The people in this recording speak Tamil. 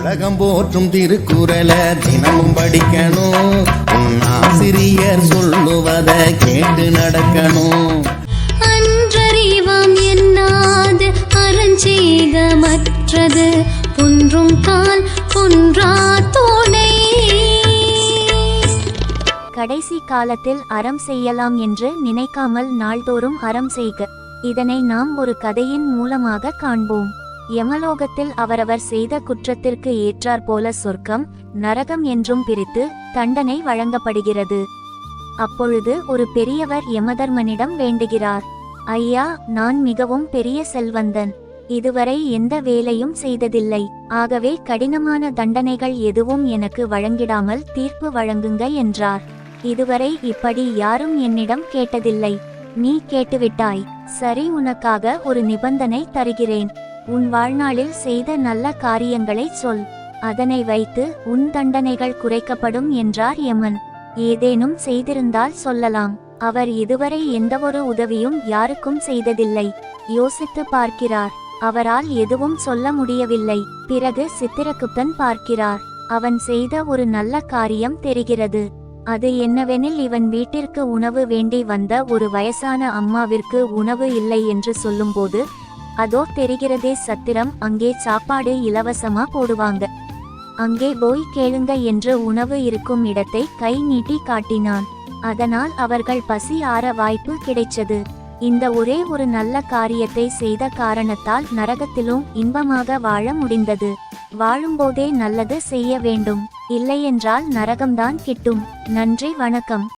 உலகம் போற்றும் திருக்குறள தினமும் படிக்கணும். உன் ஆசிரியர் சொல்லுவத கேட்டு நடக்கணும். அன்றறிவாம் என்னாது அறஞ்செய்க மற்றது பொன்றும் கால் பொன்றா தோணை கடைசி காலத்தில் அறம் செய்யலாம் என்று நினைக்காமல் நாள்தோறும் அறம் செய்க. இதனை நாம் ஒரு கதையின் மூலமாக காண்போம். யமலோகத்தில் அவரவர் செய்த குற்றத்திற்கு ஏற்றாற்போல சொர்க்கம் நரகம் என்றும் பிரித்து தண்டனை வழங்கப்படுகிறது. அப்பொழுது ஒரு பெரியவர் யமதர்மனிடம் வேண்டுகிறார் ஐயா நான் மிகவும் பெரிய செல்வந்தன். இதுவரை எந்த வேலையும் செய்ததில்லை. ஆகவே கடினமான தண்டனைகள் எதுவும் எனக்கு வழங்கிடாமல் தீர்ப்பு வழங்குங்க என்றார். இதுவரை இப்படி யாரும் என்னிடம் கேட்டதில்லை. நீ கேட்டுவிட்டாய். சரி உனக்காக ஒரு நிபந்தனை தருகிறேன். உன் வாழ்நாளில் செய்த நல்ல காரியங்களை சொல். அதனை வைத்து உன் தண்டனைகள் குறைக்கப்படும் என்றார் யமன். ஏதேனும் செய்திருந்தால் சொல்லலாம். அவர் இதுவரை எந்தவொரு உதவியும் யாருக்கும் செய்ததில்லை. யோசித்து பார்க்கிறார். அவரால் எதுவும் சொல்ல முடியவில்லை. பிறகு சித்திரகுப்தன் பார்க்கிறார். அவன் செய்த ஒரு நல்ல காரியம் தெரிகிறது. அது என்னவெனில் இவன் வீட்டிற்கு உணவு வேண்டி வந்த ஒரு வயசான அம்மாவிற்கு உணவு இல்லை என்று சொல்லும்போது அதோ தெரிகிறதே சத்திரம் அங்கே சாப்பாடு இலவசமா போடுவாங்க. அங்கே போய் கேளுங்க என்று உணவு இருக்கும் இடத்தை கை நீட்டி காட்டினான். அதனால் அவர்கள் பசி ஆற வாய்ப்பு கிடைச்சது. இந்த ஒரே ஒரு நல்ல காரியத்தை செய்த காரணத்தால் நரகத்திலும் இன்பமாக வாழ முடிந்தது. வாழும்போதே நல்லது செய்ய வேண்டும். இல்லையென்றால் நரகம்தான் கிட்டும். நன்றி வணக்கம்.